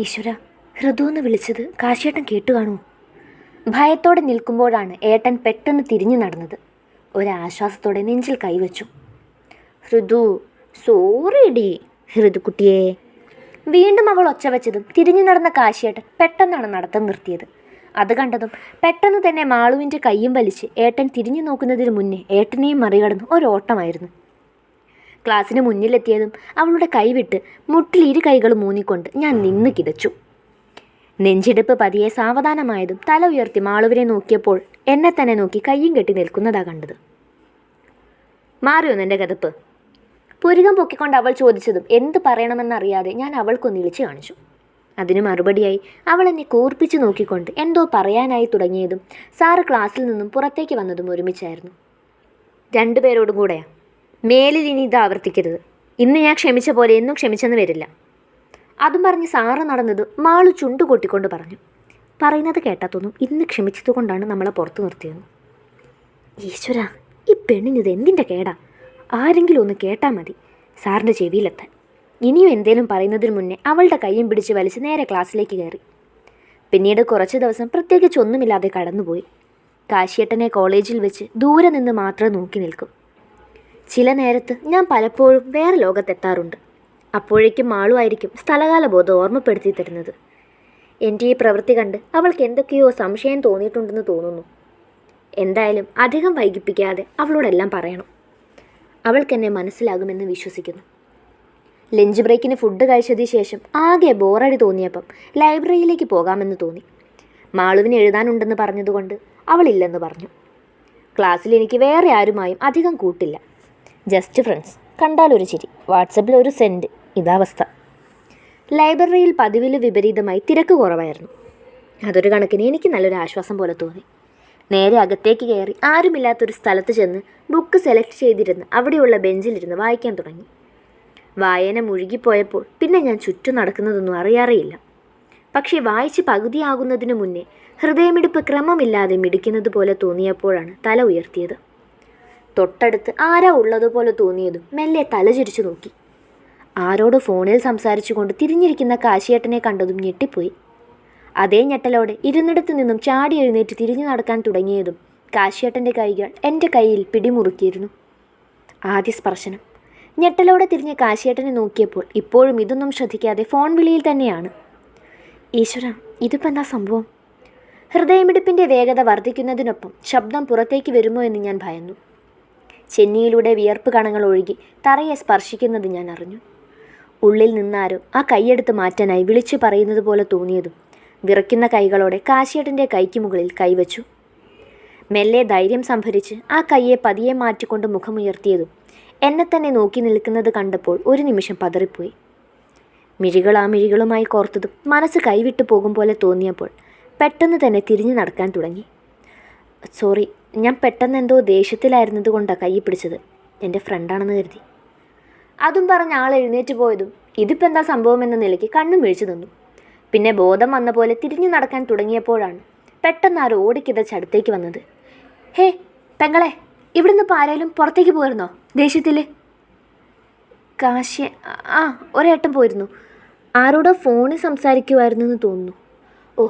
ഈശ്വര ഹൃദു എന്ന് വിളിച്ചത് കാശിയേട്ടൻ കേട്ടു കാണൂ. ഭയത്തോടെ നിൽക്കുമ്പോഴാണ് ഏട്ടൻ പെട്ടെന്ന് തിരിഞ്ഞു നടന്നത്. ഒരാശ്വാസത്തോടെ നെഞ്ചിൽ കൈവച്ചു. ഹൃദു സോറി ഡി ഹൃദുക്കുട്ടിയെ വീണ്ടും അവൾ ഒച്ച വെച്ചതും തിരിഞ്ഞു നടന്ന കാശിയേട്ടൻ പെട്ടെന്നാണ് നടത്തം നിർത്തിയത്. അത് കണ്ടതും പെട്ടെന്ന് തന്നെ മാളുവിന്റെ കയ്യും വലിച്ച് ഏട്ടൻ തിരിഞ്ഞു നോക്കുന്നതിന് മുന്നേ ഏട്ടനെയും മറികടന്ന് ഒരോട്ടമായിരുന്നു ക്ലാസ്സിന് മുന്നിലെത്തിയതും അവളുടെ കൈവിട്ട് മുട്ടിൽ ഇരു കൈകളും മൂന്നിക്കൊണ്ട് ഞാൻ നിന്ന് കിതച്ചു. നെഞ്ചിടിപ്പ് പതിയെ സാവധാനമായതും തല ഉയർത്തി മാളുവിനെ നോക്കിയപ്പോൾ എന്നെ തന്നെ നോക്കി കയ്യും കെട്ടി നിൽക്കുന്നതാ കണ്ടത്. മാറിയോ നിന്റെ കഥപ്പ്? പുരുകം പൊക്കിക്കൊണ്ട് അവൾ ചോദിച്ചതും എന്ത് പറയണമെന്നറിയാതെ ഞാൻ അവൾക്കൊന്ന് ഇളിച്ചു കാണിച്ചു. അതിന് മറുപടിയായി അവൾ എന്നെ കൂർപ്പിച്ചു നോക്കിക്കൊണ്ട് എന്തോ പറയാനായി തുടങ്ങിയതും സാറ് ക്ലാസ്സിൽ നിന്നും പുറത്തേക്ക് വന്നതും ഒരുമിച്ചായിരുന്നു. രണ്ടുപേരോടും കൂടെയാ? മേലിൽ ഇനി ഇത് ആവർത്തിക്കരുത്. ഇന്ന് ഞാൻ ക്ഷമിച്ച പോലെ എന്നും ക്ഷമിച്ചെന്ന് വരില്ല. അതും പറഞ്ഞ് സാറ് നടന്നത് മാളു ചുണ്ടു കൊട്ടിക്കൊണ്ട് പറഞ്ഞു. പറയുന്നത് കേട്ടാത്തൊന്നും ഇന്ന് ക്ഷമിച്ചതുകൊണ്ടാണ് നമ്മളെ പുറത്തു നിർത്തിയത്. ഈശ്വര ഈ പെണ്ണിനിത് എന്തിന്റെ കേടാ? ആരെങ്കിലും ഒന്ന് കേട്ടാൽ മതി. സാറിന്റെ ചെവിയിലെത്താൻ. ഇനിയും എന്തേലും പറയുന്നതിന് മുന്നേ അവളുടെ കൈയും പിടിച്ച് വലിച്ച് നേരെ ക്ലാസ്സിലേക്ക് കയറി. പിന്നീട് കുറച്ച് ദിവസം പ്രത്യേകിച്ച് ഒന്നുമില്ലാതെ കടന്നുപോയി. കാശിയേട്ടനെ കോളേജിൽ വെച്ച് ദൂരെ നിന്ന് മാത്രം നോക്കി നിൽക്കും. ചില നേരത്ത് ഞാൻ പലപ്പോഴും വേറെ ലോകത്തെത്താറുണ്ട്. അപ്പോഴേക്കും മാളുമായിരിക്കും സ്ഥലകാല ബോധം ഓർമ്മപ്പെടുത്തി തരുന്നത്. എന്റെ ഈ പ്രവൃത്തി കണ്ട് അവൾക്ക് എന്തൊക്കെയോ സംശയം തോന്നിയിട്ടുണ്ടെന്ന് തോന്നുന്നു. എന്തായാലും അധികം വൈകിപ്പിക്കാതെ അവളോടെല്ലാം പറയണം. അവൾക്കെന്നെ മനസ്സിലാകുമെന്ന് വിശ്വസിക്കുന്നു. ലഞ്ച് ബ്രേക്കിന് ഫുഡ് കഴിച്ചതിന് ശേഷം ആകെ ബോറടി തോന്നിയപ്പം ലൈബ്രറിയിലേക്ക് പോകാമെന്ന് തോന്നി. മാളുവിന് എഴുതാനുണ്ടെന്ന് പറഞ്ഞതുകൊണ്ട് അവളില്ലെന്ന് പറഞ്ഞു. ക്ലാസ്സിൽ എനിക്ക് വേറെ ആരുമായും അധികം കൂട്ടില്ല. ജസ്റ്റ് ഫ്രണ്ട്സ് കണ്ടാലൊരു ചിരി. വാട്സപ്പിൽ ഒരു സെൻഡ് ഇതാവസ്ഥ ലൈബ്രറിയിൽ പതിവിൽ വിപരീതമായി തിരക്ക് കുറവായിരുന്നു. അതൊരു കണക്കിന് എനിക്ക് നല്ലൊരു ആശ്വാസം പോലെ തോന്നി. നേരെ അകത്തേക്ക് കയറി ആരുമില്ലാത്തൊരു സ്ഥലത്ത് ചെന്ന് ബുക്ക് സെലക്ട് ചെയ്തിരുന്ന് അവിടെയുള്ള ബെഞ്ചിലിരുന്ന് വായിക്കാൻ തുടങ്ങി. വായന മുഴുകിപ്പോയപ്പോൾ പിന്നെ ഞാൻ ചുറ്റും നടക്കുന്നതൊന്നും അറിയാറേയില്ല. പക്ഷേ വായിച്ച് പകുതിയാകുന്നതിനു മുന്നേ ഹൃദയമിടിപ്പ് ക്രമമില്ലാതെ മിടിക്കുന്നത് പോലെ തോന്നിയപ്പോഴാണ് തല ഉയർത്തിയത്. തൊട്ടടുത്ത് ആരാ ഉള്ളതുപോലെ തോന്നിയതും മെല്ലെ തലചിരിച്ചു നോക്കി. ആരോട് ഫോണിൽ സംസാരിച്ചുകൊണ്ട് തിരിഞ്ഞിരിക്കുന്ന കാശിയേട്ടനെ കണ്ടതും ഞെട്ടിപ്പോയി. അതേ ഞെട്ടലോടെ ഇരുന്നിടത്ത് നിന്നും ചാടി എഴുന്നേറ്റ് തിരിഞ്ഞു നടക്കാൻ തുടങ്ങിയതും കാശിയേട്ടന്റെ കൈകൾ എന്റെ കയ്യിൽ പിടിമുറുക്കിയിരുന്നു. ആദ്യ സ്പർശനം. ഞെട്ടലോടെ തിരിഞ്ഞ് കാശിയേട്ടനെ നോക്കിയപ്പോൾ ഇപ്പോഴും ഇതൊന്നും ശ്രദ്ധിക്കാതെ ഫോൺ വിളിയിൽ തന്നെയാണ്. ഈശ്വര ഇതിപ്പോൾ എന്താ സംഭവം? ഹൃദയമിടിപ്പിന്റെ വേഗത വർദ്ധിക്കുന്നതിനൊപ്പം ശബ്ദം പുറത്തേക്ക് വരുമോ എന്ന് ഞാൻ ഭയന്നു. ചെന്നിയിലൂടെ വിയർപ്പ് കണങ്ങൾ ഒഴുകി തറയെ സ്പർശിക്കുന്നത് ഞാൻ അറിഞ്ഞു. ഉള്ളിൽ നിന്നാരോ ആ കൈയെടുത്ത് മാറ്റാനായി വിളിച്ചു പറയുന്നത് പോലെ തോന്നിയതും വിറയ്ക്കുന്ന കൈകളോടെ കാശിയേട്ടന്റെ കൈക്ക് മുകളിൽ കൈവച്ചു. മെല്ലെ ധൈര്യം സംഭരിച്ച് ആ കൈയെ പതിയെ മാറ്റിക്കൊണ്ട് മുഖമുയർത്തിയതും എന്നെ തന്നെ നോക്കി നിൽക്കുന്നത് കണ്ടപ്പോൾ ഒരു നിമിഷം പതറിപ്പോയി. മിഴികൾ ആ മിഴികളുമായി കോർത്തതും മനസ്സ് കൈവിട്ടു പോകും പോലെ തോന്നിയപ്പോൾ പെട്ടെന്ന് തന്നെ തിരിഞ്ഞു നടക്കാൻ തുടങ്ങി. സോറി ഞാൻ പെട്ടെന്ന് എന്തോ ദേഷ്യത്തിലായിരുന്നത് കൊണ്ടാണ് കൈ പിടിച്ചത്. എന്റെ ഫ്രണ്ടാണെന്ന് കരുതി. അതും പറഞ്ഞ് ആൾ എഴുന്നേറ്റ് പോയതും ഇതിപ്പോൾ എന്താ സംഭവം എന്ന നിലയ്ക്ക് കണ്ണും വീഴ്ച നിന്നു. പിന്നെ ബോധം വന്ന പോലെ തിരിഞ്ഞു നടക്കാൻ തുടങ്ങിയപ്പോഴാണ് പെട്ടെന്ന് ആരോ ഓടിക്കിതച്ച് അടുത്തേക്ക് വന്നത്. ഹേ പെങ്ങളെ ഇവിടുന്ന് ആരേലും പുറത്തേക്ക് പോയിരുന്നോ? ദേഷ്യത്തിൽ കാശി ആ ഒരേട്ടൻ പോയിരുന്നു. ആരോടോ ഫോണിൽ സംസാരിക്കുമായിരുന്നു എന്ന് തോന്നുന്നു. Oh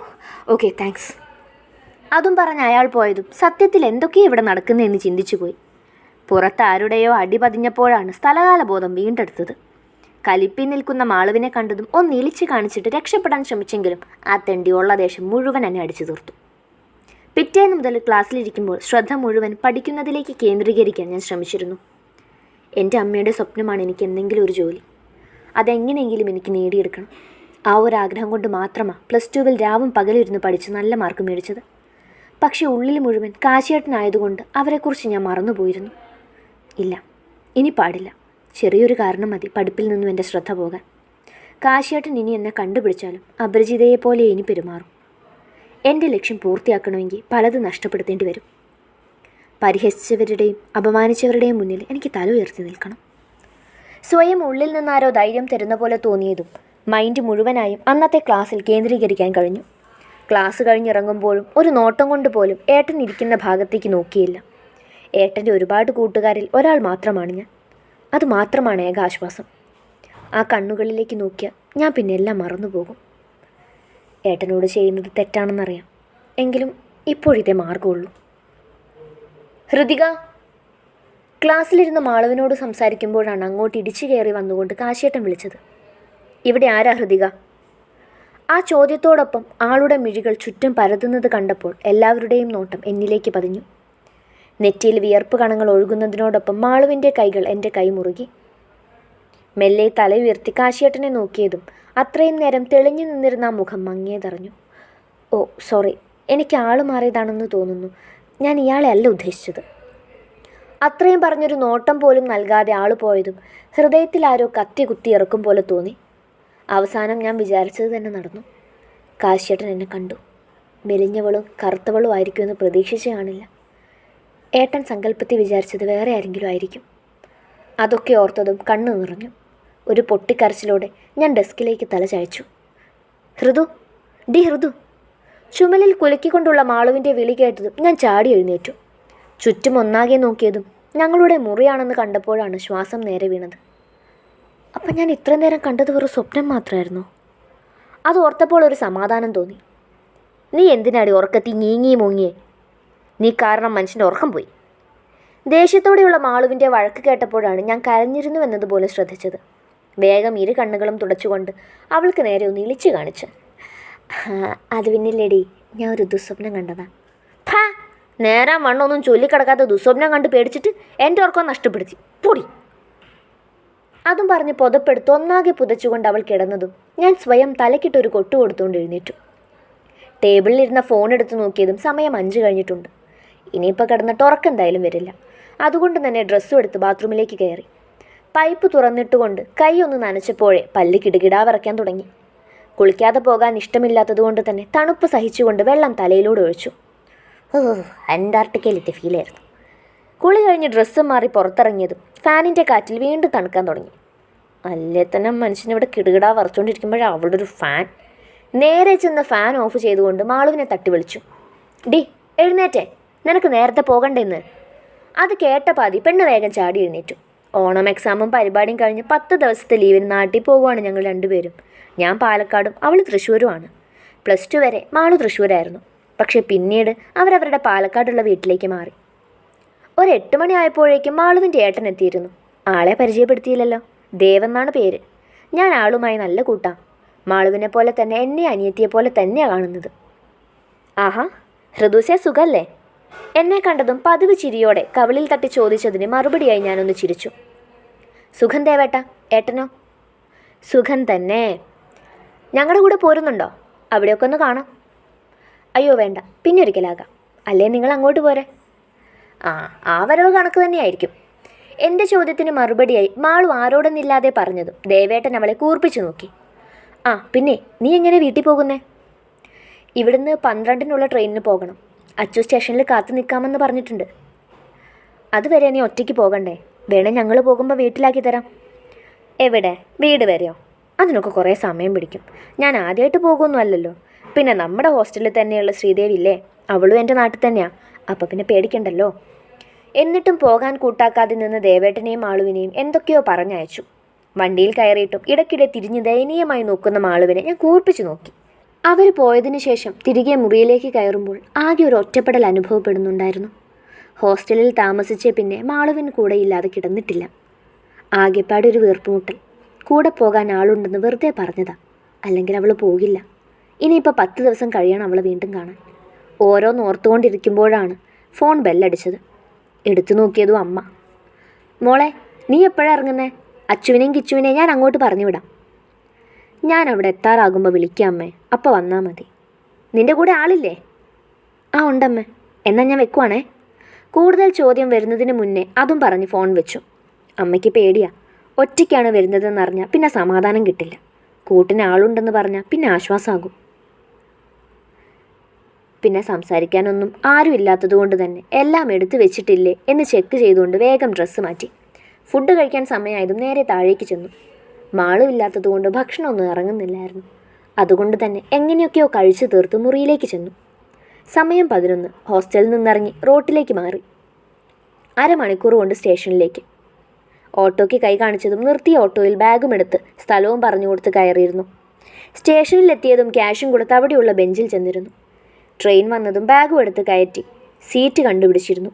okay thanks. അതും പറഞ്ഞ് അയാൾ പോയതും സത്യത്തിൽ എന്തൊക്കെയാണ് ഇവിടെ നടക്കുന്നതെന്ന് ചിന്തിച്ചു പോയി പുറത്ത് ആരുടെയോ അടി പതിഞ്ഞപ്പോഴാണ് സ്ഥലകാല ബോധം വീണ്ടെടുത്തത്. കലിപ്പി നിൽക്കുന്ന മാളുവിനെ കണ്ടതും ഒന്ന് ഇളിച്ച് കാണിച്ചിട്ട് രക്ഷപ്പെടാൻ ശ്രമിച്ചെങ്കിലും ആ തെണ്ടി ഉള്ള ദേശം മുഴുവൻ എന്നെ അടിച്ചു തീർത്തു. പിറ്റേന്ന് മുതൽ ക്ലാസ്സിലിരിക്കുമ്പോൾ ശ്രദ്ധ മുഴുവൻ പഠിക്കുന്നതിലേക്ക് കേന്ദ്രീകരിക്കാൻ ഞാൻ ശ്രമിച്ചിരുന്നു. എന്റെ അമ്മയുടെ സ്വപ്നമാണ് എനിക്ക് എന്തെങ്കിലും ഒരു ജോലി. അതെങ്ങനെയെങ്കിലും എനിക്ക് നേടിയെടുക്കണം. ആ ഒരു ആഗ്രഹം കൊണ്ട് മാത്രമാണ് പ്ലസ് ടുവിൽ രാവും പകലിരുന്ന് പഠിച്ച് നല്ല മാർക്ക് മേടിച്ചത്. പക്ഷേ ഉള്ളിൽ മുഴുവൻ കാശിയേട്ടനായതുകൊണ്ട് അവരെക്കുറിച്ച് ഞാൻ മറന്നുപോയിരുന്നു. ഇല്ല ഇനി പാടില്ല. ചെറിയൊരു കാരണം മതി പഠിപ്പിൽ നിന്നും എന്റെ ശ്രദ്ധ പോകാൻ. കാശിയേട്ടൻ ഇനി എന്നെ കണ്ടുപിടിച്ചാലും അപരിചിതയെപ്പോലെ ഇനി പെരുമാറും. എന്റെ ലക്ഷ്യം പൂർത്തിയാക്കണമെങ്കിൽ പലതും നഷ്ടപ്പെടുത്തേണ്ടി വരും. പരിഹസിച്ചവരുടെയും അപമാനിച്ചവരുടെയും മുന്നിൽ എനിക്ക് തല ഉയർത്തി നിൽക്കണം. സ്വയം ഉള്ളിൽ നിന്നാരോ ധൈര്യം തരുന്ന പോലെ തോന്നിയതും മൈൻഡ് മുഴുവനായും അന്നത്തെ ക്ലാസ്സിൽ കേന്ദ്രീകരിക്കാൻ കഴിഞ്ഞു. ക്ലാസ് കഴിഞ്ഞിറങ്ങുമ്പോഴും ഒരു നോട്ടം കൊണ്ട് പോലും ഏട്ടൻ ഇരിക്കുന്ന ഭാഗത്തേക്ക് നോക്കിയില്ല. ഏട്ടന്റെ ഒരുപാട് കൂട്ടുകാരിൽ ഒരാൾ മാത്രമാണ് ഞാൻ. അത് മാത്രമാണ് ഏക ആശ്വാസം. ആ കണ്ണുകളിലേക്ക് നോക്കിയാൽ ഞാൻ പിന്നെ എല്ലാം മറന്നുപോകും ഏട്ടനോട് ചെയ്യുന്നത് തെറ്റാണെന്നറിയാം. എങ്കിലും ഇപ്പോഴിതേ മാർഗമുള്ളൂ ഹൃതിക ക്ലാസ്സിലിരുന്ന മാളവിനോട് സംസാരിക്കുമ്പോഴാണ് അങ്ങോട്ട് ഇടിച്ചു കയറി വന്നുകൊണ്ട് കാശിയേട്ടൻ വിളിച്ചത്. ഇവിടെ ആരാ ഹൃതിക? ആ ചോദ്യത്തോടൊപ്പം ആളുടെ മിഴികൾ ചുറ്റും പരതുന്നത് കണ്ടപ്പോൾ എല്ലാവരുടെയും നോട്ടം എന്നിലേക്ക് പതിഞ്ഞു. നെറ്റിയിൽ വിയർപ്പ് കണങ്ങൾ ഒഴുകുന്നതിനോടൊപ്പം മാളുവിന്റെ കൈകൾ എന്റെ കൈ മുറുകി. മെല്ലെ തല ഉയർത്തി കാശിയേട്ടനെ നോക്കിയതും അത്രയും നേരം തെളിഞ്ഞു നിന്നിരുന്ന മുഖം മങ്ങിയതറിഞ്ഞു. ഓ സോറി എനിക്ക് ആൾ മാറിയതാണെന്ന് തോന്നുന്നു. ഞാൻ ഇയാളെ അല്ല ഉദ്ദേശിച്ചത്. അത്രയും പറഞ്ഞൊരു നോട്ടം പോലും നൽകാതെ ആൾ പോയതും ഹൃദയത്തിൽ ആരോ കത്തി കുത്തിയിറക്കും പോലെ തോന്നി. അവസാനം ഞാൻ വിചാരിച്ചത് തന്നെ നടന്നു. കാശിയേട്ടൻ എന്നെ കണ്ടു. മെലിഞ്ഞവളും കറുത്തവളും ആയിരിക്കുമെന്ന് പ്രതീക്ഷിച്ചു കാണില്ല. ഏട്ടൻ സങ്കല്പത്തിൽ വിചാരിച്ചത് വേറെ ആരെങ്കിലും ആയിരിക്കും. അതൊക്കെ ഓർത്തതും കണ്ണു നിറഞ്ഞു. ഒരു പൊട്ടിക്കരച്ചിലോടെ ഞാൻ ഡെസ്കിലേക്ക് തല ചായച്ചു. ഹൃദു ഡി ഹൃദു. ചുമലിൽ കുലുക്കിക്കൊണ്ടുള്ള മാളുവിന്റെ വിളി കേട്ടതും ഞാൻ ചാടി എഴുന്നേറ്റു. ചുറ്റും ഒന്നാകെ നോക്കിയതും ഞങ്ങളുടെ മുറിയാണെന്ന് കണ്ടപ്പോഴാണ് ശ്വാസം നേരെ വീണത്. അപ്പം ഞാൻ ഇത്രയും നേരം കണ്ടത് വെറും സ്വപ്നം മാത്രമായിരുന്നു അത് ഓർത്തപ്പോൾ ഒരു സമാധാനം തോന്നി. നീ എന്തിനാടി ഉറക്കത്തി ഞീങ്ങി മുങ്ങിയേ? നീ കാരണം മനുഷ്യന്റെ ഉറക്കം പോയി. ദേഷ്യത്തോടെയുള്ള മാളുവിന്റെ വഴക്ക് കേട്ടപ്പോഴാണ് ഞാൻ കരഞ്ഞിരുന്നു എന്നതുപോലെ ശ്രദ്ധിച്ചത്. വേഗം ഇരു കണ്ണുകളും തുടച്ചുകൊണ്ട് അവൾക്ക് നേരെ ഒന്ന് ഇളിച്ചു കാണിച്ച്. അത് പിന്നില്ലേടി ഞാൻ ഒരു ദുസ്വപ്നം കണ്ടതാ. നേരം വണ്ണൊന്നും ചൊല്ലിക്കിടക്കാത്ത ദുസ്വപ്നം കണ്ട് പേടിച്ചിട്ട് എന്റെ ഉറക്കം നഷ്ടപ്പെടുത്തി. പൊടി. അതും പറഞ്ഞ് പുതപ്പെടുത്ത് ഒന്നാകെ പുതച്ചുകൊണ്ട് അവൾ കിടന്നതും ഞാൻ സ്വയം തലക്കിട്ടൊരു കൊട്ടു കൊടുത്തുകൊണ്ട് എഴുന്നേറ്റു. ടേബിളിലിരുന്ന ഫോൺ എടുത്ത് നോക്കിയതും സമയം അഞ്ച് കഴിഞ്ഞിട്ടുണ്ട്. ഇനിയിപ്പോൾ കിടന്നിട്ട് ഉറക്കം എന്തായാലും വരില്ല. അതുകൊണ്ട് തന്നെ ഡ്രസ്സും എടുത്ത് ബാത്റൂമിലേക്ക് കയറി. പൈപ്പ് തുറന്നിട്ടുകൊണ്ട് കൈ ഒന്ന് നനച്ചപ്പോഴേ പല്ല് കിടുകിടാ വിറയ്ക്കാൻ തുടങ്ങി. കുളിക്കാതെ പോകാൻ ഇഷ്ടമില്ലാത്തതുകൊണ്ട് തന്നെ തണുപ്പ് സഹിച്ചുകൊണ്ട് വെള്ളം തലയിലൂടെ ഒഴിച്ചു. ഓ അന്റാർട്ടിക്കയിലെത്തിയ ഫീലായിരുന്നു കുളി കഴിഞ്ഞ് ഡ്രസ്സ് മാറി പുറത്തിറങ്ങിയതും ഫാനിന്റെ കാറ്റിൽ വീണ്ടും തണുക്കാൻ തുടങ്ങി. അല്ലേ തന്നെ മനുഷ്യനിവിടെ കിടുകിടാ വറച്ചുകൊണ്ടിരിക്കുമ്പോഴാണ് അവളുടെ ഒരു ഫാൻ. നേരെ ചെന്ന് ഫാൻ ഓഫ് ചെയ്തുകൊണ്ട് മാളുവിനെ തട്ടി വിളിച്ചു. ഡി എഴുന്നേറ്റേ. നിനക്ക് നേരത്തെ പോകണ്ടെന്ന്. അത് കേട്ട പാതി പെണ്ണ് വേഗം ചാടി എഴുന്നേറ്റു. ഓണം എക്സാമും പരിപാടിയും കഴിഞ്ഞ് പത്ത് ദിവസത്തെ ലീവിന് നാട്ടിൽ പോകുവാണ് ഞങ്ങൾ രണ്ടുപേരും. ഞാൻ പാലക്കാടും അവൾ തൃശ്ശൂരുമാണ്. പ്ലസ് ടു വരെ മാളു തൃശ്ശൂരായിരുന്നു. പക്ഷേ പിന്നീട് അവരവരുടെ പാലക്കാടുള്ള വീട്ടിലേക്ക് മാറി. ഒരു എട്ട് മണിയായപ്പോഴേക്കും മാളുവിന്റെ ഏട്ടൻ എത്തിയിരുന്നു. ആളെ പരിചയപ്പെടുത്തിയില്ലല്ലോ. ദേവെന്നാണ് പേര്. ഞാൻ ആളുമായി നല്ല കൂട്ടാം. മാളുവിനെ പോലെ തന്നെ എന്നെ അനിയത്തിയെ പോലെ തന്നെയാണ് കാണുന്നത്. ആഹാ ഹൃദുസെ സുഖല്ലേ? എന്നെ കണ്ടതും പതിവ് ചിരിയോടെ കവിളിൽ തട്ടി ചോദിച്ചതിന് മറുപടിയായി ഞാനൊന്ന് ചിരിച്ചു. സുഖം ദേവേട്ട ഏട്ടനോ? സുഖം തന്നെ. ഞങ്ങളുടെ കൂടെ പോരുന്നുണ്ടോ? അവിടെയൊക്കെ ഒന്ന് കാണാം. അയ്യോ വേണ്ട. പിന്നെ ഒരിക്കലാകാം. അല്ലേ നിങ്ങൾ അങ്ങോട്ട് പോരെ? ആ ആ വരവ് കണക്ക് തന്നെയായിരിക്കും. എന്റെ ചോദ്യത്തിന് മറുപടിയായി മാളു ആരോടൊന്നില്ലാതെ പറഞ്ഞതും ദേവേട്ടൻ അവളെ കൂർപ്പിച്ചു നോക്കി. ആ പിന്നെ നീ എങ്ങനെ വീട്ടിൽ പോകുന്നേ? ഇവിടുന്ന് പന്ത്രണ്ടിനുള്ള ട്രെയിനിന് പോകണം. അച്ചു സ്റ്റേഷനിൽ കാത്തു നിൽക്കാമെന്ന് പറഞ്ഞിട്ടുണ്ട്. അതുവരെ നീ ഒറ്റയ്ക്ക് പോകണ്ടേ? വേണേ ഞങ്ങൾ പോകുമ്പോൾ വീട്ടിലാക്കി തരാം. എവിടെ? വീട് വരെയോ? അതിനൊക്കെ കുറേ സമയം പിടിക്കും. ഞാൻ ആദ്യമായിട്ട് പോകുമൊന്നും പിന്നെ നമ്മുടെ ഹോസ്റ്റലിൽ തന്നെയുള്ള ശ്രീദേവി ഇല്ലേ? അവളും എന്റെ നാട്ടിൽ തന്നെയാണ് അപ്പോൾ പിന്നെ പേടിക്കണ്ടല്ലോ? എന്നിട്ടും പോകാൻ കൂട്ടാക്കാതെ നിന്ന് ദേവേട്ടനെയും മാളുവിനെയും എന്തൊക്കെയോ പറഞ്ഞയച്ചു. വണ്ടിയിൽ കയറിയിട്ടും ഇടയ്ക്കിടെ തിരിഞ്ഞ് ദയനീയമായി നോക്കുന്ന മാളുവിനെ ഞാൻ കൂർപ്പിച്ചു നോക്കി. അവർ പോയതിനു ശേഷം തിരികെ മുറിയിലേക്ക് കയറുമ്പോൾ ആകെ ഒരു ഒറ്റപ്പെടൽ അനുഭവപ്പെടുന്നുണ്ടായിരുന്നു. ഹോസ്റ്റലിൽ താമസിച്ച പിന്നെ മാളുവിന് കൂടെ ഇല്ലാതെ കിടന്നിട്ടില്ല. ആകെപ്പാടെ ഒരു വീർപ്പുമുട്ടൽ. കൂടെ പോകാൻ ആളുണ്ടെന്ന് വെറുതെ പറഞ്ഞതാ. അല്ലെങ്കിൽ അവൾ പോകില്ല. ഇനിയിപ്പോൾ പത്ത് ദിവസം കഴിയണം അവളെ വീണ്ടും കാണാൻ. ഓരോന്ന് ഓർത്തുകൊണ്ടിരിക്കുമ്പോഴാണ് ഫോൺ ബെല്ലടിച്ചത്. എടുത്തു നോക്കിയതും അമ്മ. മോളെ നീ എപ്പോഴാണ് ഇറങ്ങുന്നേ? അച്ചുവിനെയും കിച്ചുവിനെയും ഞാൻ അങ്ങോട്ട് പറഞ്ഞു വിടാം. ഞാൻ അവിടെ എത്താറാകുമ്പോൾ വിളിക്കാം അമ്മേ. അപ്പോൾ വന്നാൽ മതി. നിന്റെ കൂടെ ആളില്ലേ? ആ ഉണ്ടമ്മേ. എന്നാൽ ഞാൻ വെക്കുവാണേ. കൂടുതൽ ചോദ്യം വരുന്നതിന് മുന്നേ അതും പറഞ്ഞ് ഫോൺ വെച്ചു. അമ്മയ്ക്ക് പേടിയാ. ഒറ്റയ്ക്കാണ് വരുന്നതെന്ന് അറിഞ്ഞാൽ പിന്നെ സമാധാനം കിട്ടില്ല. കൂട്ടിന് ആളുണ്ടെന്ന് പറഞ്ഞാൽ പിന്നെ ആശ്വാസമാകും പിന്നെ സംസാരിക്കാനൊന്നും ആരും ഇല്ലാത്തതുകൊണ്ട് തന്നെ എല്ലാം എടുത്തു വെച്ചിട്ടില്ലേ എന്ന് ചെക്ക് ചെയ്തുകൊണ്ട് വേഗം ഡ്രസ്സ് മാറ്റി. ഫുഡ് കഴിക്കാൻ സമയമായതും നേരെ താഴേക്ക് ചെന്നു. മാളും ഇല്ലാത്തതുകൊണ്ട് ഭക്ഷണമൊന്നും ഇറങ്ങുന്നില്ലായിരുന്നു. അതുകൊണ്ട് തന്നെ എങ്ങനെയൊക്കെയോ കഴിച്ചു തീർത്ത് മുറിയിലേക്ക് ചെന്നു. സമയം പതിനൊന്ന്. ഹോസ്റ്റലിൽ നിന്നിറങ്ങി റോട്ടിലേക്ക് മാറി. അരമണിക്കൂർ കൊണ്ട് സ്റ്റേഷനിലേക്ക്. ഓട്ടോയ്ക്ക് കൈ കാണിച്ചതും നിർത്തിയ ഓട്ടോയിൽ ബാഗും എടുത്ത് സ്ഥലവും പറഞ്ഞു കൊടുത്ത് കയറിയിരുന്നു. സ്റ്റേഷനിലെത്തിയതും ക്യാഷും കൊടുത്ത് അവിടെയുള്ള ബെഞ്ചിൽ ചെന്നിരുന്നു. ട്രെയിൻ വന്നതും ബാഗും എടുത്ത് കയറ്റി സീറ്റ് കണ്ടുപിടിച്ചിരുന്നു.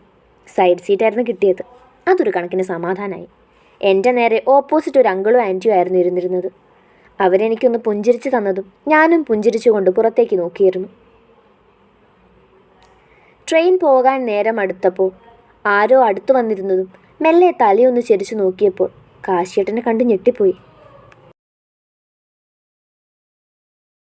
സൈഡ് സീറ്റായിരുന്നു കിട്ടിയത്. അതൊരു കണക്കിന് സമാധാനമായി എന്റെ നേരെ ഓപ്പോസിറ്റ് ഒരു അങ്കിളും ആന്റിയും ആയിരുന്നു ഇരുന്നിരുന്നത്. അവരെനിക്കൊന്ന് പുഞ്ചിരിച്ച് തന്നതും ഞാനും പുഞ്ചിരിച്ചുകൊണ്ട് പുറത്തേക്ക് നോക്കിയിരുന്നു. ട്രെയിൻ പോകാൻ നേരം അടുത്തപ്പോൾ ആരോ അടുത്തു വന്നിരുന്നതും മെല്ലെ തലയൊന്ന് ചെരിച്ചു നോക്കിയപ്പോൾ കാശിയേട്ടനെ കണ്ട് ഞെട്ടിപ്പോയി.